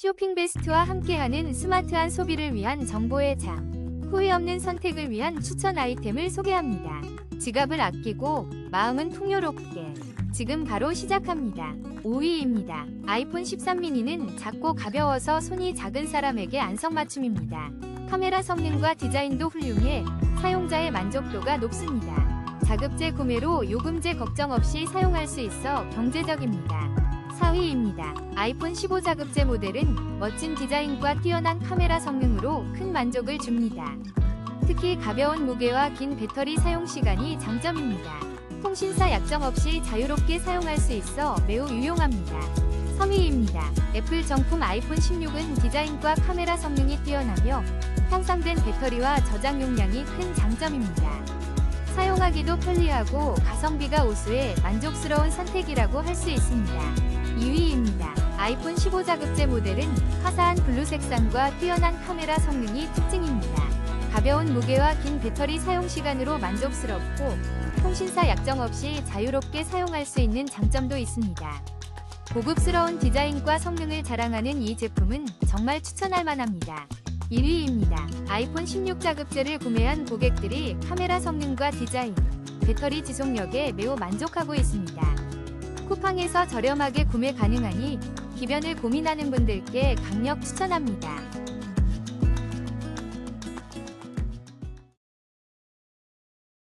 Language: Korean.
쇼핑 베스트와 함께하는 스마트한 소비를 위한 정보의 장. 후회 없는 선택을 위한 추천 아이템을 소개합니다. 지갑을 아끼고 마음은 풍요롭게. 지금 바로 시작합니다. 5위입니다. 아이폰 13 미니는 작고 가벼워서 손이 작은 사람에게 안성맞춤입니다. 카메라 성능과 디자인도 훌륭해 사용자의 만족도가 높습니다. 자급제 구매로 요금제 걱정 없이 사용할 수 있어 경제적입니다. 4위입니다. 아이폰 15 자급제 모델은 멋진 디자인과 뛰어난 카메라 성능으로 큰 만족을 줍니다. 특히 가벼운 무게와 긴 배터리 사용 시간이 장점입니다. 통신사 약정 없이 자유롭게 사용할 수 있어 매우 유용합니다. 3위입니다. 애플 정품 아이폰 16은 디자인과 카메라 성능이 뛰어나며 향상된 배터리와 저장 용량이 큰 장점입니다. 사용하기도 편리하고 가성비가 우수해 만족스러운 선택이라고 할 수 있습니다. 2위입니다. 아이폰 15 자급제 모델은 화사한 블루 색상과 뛰어난 카메라 성능이 특징입니다. 가벼운 무게와 긴 배터리 사용 시간으로 만족스럽고 통신사 약정 없이 자유롭게 사용할 수 있는 장점도 있습니다. 고급스러운 디자인과 성능을 자랑하는 이 제품은 정말 추천할 만합니다. 1위입니다. 아이폰 16 자급제를 구매한 고객들이 카메라 성능과 디자인, 배터리 지속력에 매우 만족하고 있습니다. 쿠팡에서 저렴하게 구매 가능하니 기변을 고민하는 분들께 강력 추천합니다.